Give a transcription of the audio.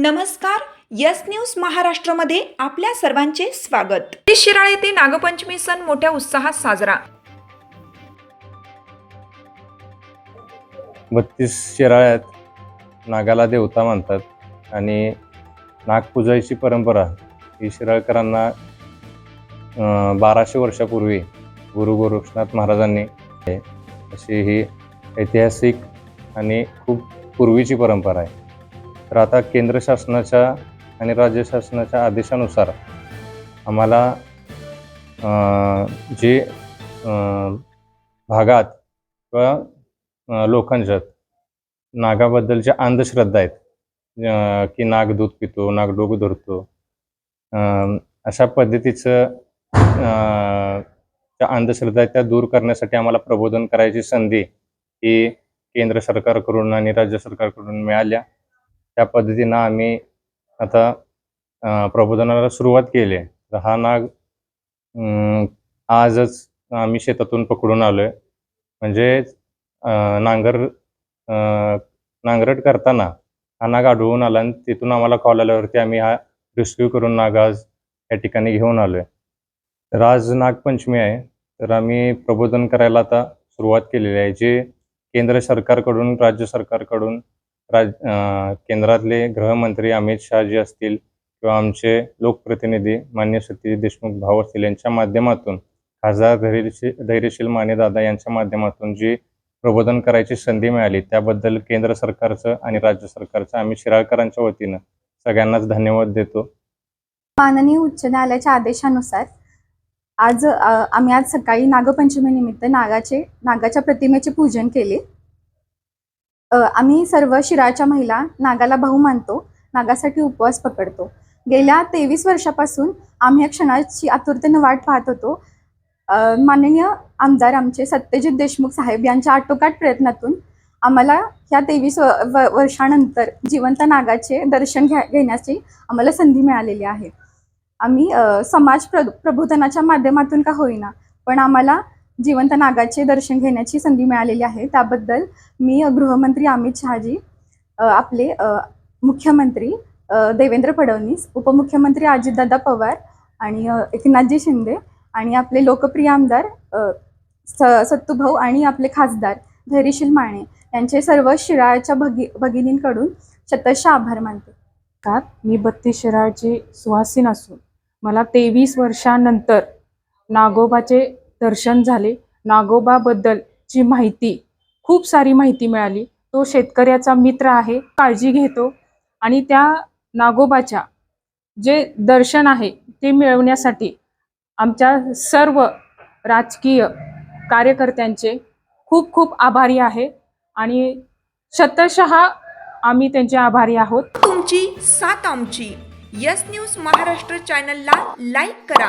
नमस्कार yes news महाराष्ट्रामध्ये आपल्या सर्वांचे स्वागत. शिराळे येथे नागपंचमी सण मोठ्या उत्साहात साजरा. बत्तीस शिराळ्यात नागाला देवता मानतात आणि नागपूजाची परंपरा ही शिराळकरांना बाराशे वर्षापूर्वी गुरु गोरक्षनाथ महाराजांनी अशी ही ऐतिहासिक आणि खूप पूर्वीची परंपरा आहे. तर आता केंद्र शासनाच्या आणि राज्य शासनाच्या आदेशानुसार आम्हाला जे भागात किंवा लोकांच्यात नागाबद्दलच्या अंधश्रद्धा आहेत की नाग दूध पितो नाग डोकं धरतो अशा पद्धतीचं त्या अंधश्रद्धा आहेत त्या दूर करण्यासाठी आम्हाला प्रबोधन करायची संधी ही केंद्र सरकारकडून आणि राज्य सरकारकडून मिळाल्या. त्या पद्धतीनं आम्ही आता प्रबोधनाला सुरुवात केली आहे. तर हा नाग आजच आम्ही शेतातून पकडून आलोय. म्हणजे नांगर नांगरट करताना हा नाग आढळून आला आणि तिथून आम्हाला कॉल आल्यावरती आम्ही हा रेस्क्यू करून नाग आज या ठिकाणी घेऊन आलो तर आज नागपंचमी आहे. तर आम्ही प्रबोधन करायला आता सुरुवात केलेली आहे. जे केंद्र सरकारकडून राज्य सरकारकडून राज केंद्रातले गृहमंत्री अमित शहाजी असतील किंवा आमचे लोकप्रतिनिधी मान्य सत्यजित देशमुख भाऊ असतील यांच्या माध्यमातून खासदार धैर्यशील धैर्यशील मानेदादा यांच्या माध्यमातून जी प्रबोधन करायची संधी मिळाली त्याबद्दल केंद्र सरकारचं आणि राज्य सरकारचं आम्ही शिराळकरांच्या वतीनं सगळ्यांनाच धन्यवाद देतो. माननीय उच्च न्यायालयाच्या आदेशानुसार आज आम्ही आज सकाळी नागपंचमी निमित्त नागाचे नागाच्या प्रतिमेचे पूजन केले. आम्ही सर्व शिराच्या महिला नागाला भाऊ मानतो नागासाठी उपवास पकडतो. गेल्या तेवीस वर्षापासून आम्ही या क्षणाची आतुरतेनं वाट पाहत होतो. माननीय आमदार आमचे सत्यजित देशमुख साहेब यांच्या आटोकाट प्रयत्नातून आम्हाला ह्या तेवीस व वर्षानंतर जिवंत नागाचे दर्शन घ्या घेण्याची आम्हाला संधी मिळालेली आहे. आम्ही समाज प्र प्रबोधनाच्या माध्यमातून का होईना पण आम्हाला जिवंत नागाचे दर्शन घेण्याची संधी मिळालेली आहे. त्याबद्दल मी गृहमंत्री अमित शहाजी आपले मुख्यमंत्री देवेंद्र फडणवीस उपमुख्यमंत्री अजितदादा पवार आणि एकनाथजी शिंदे आणि आपले लोकप्रिय आमदार स सत्तूभाऊ आणि आपले खासदार धैर्यशील माने यांचे सर्व शिराळच्या भगी भगिनींकडून शतशः आभार मानते. का मी बत्तीस शिराळची सुहासीन असून मला तेवीस वर्षानंतर नागोबाचे दर्शन झाले. नागोबाबद्दलची माहिती खूप सारी माहिती मिळाली. तो शेतकऱ्याचा मित्र आहे काळजी घेतो आणि त्या नागोबाच्या जे दर्शन आहे ते मिळवण्यासाठी आमच्या सर्व राजकीय कार्यकर्त्यांचे खूप खूप आभारी आहे आणि शतशः आम्ही त्यांचे आभारी आहोत. तुमची सात आमची. यस न्यूज महाराष्ट्र चॅनलला लाईक करा.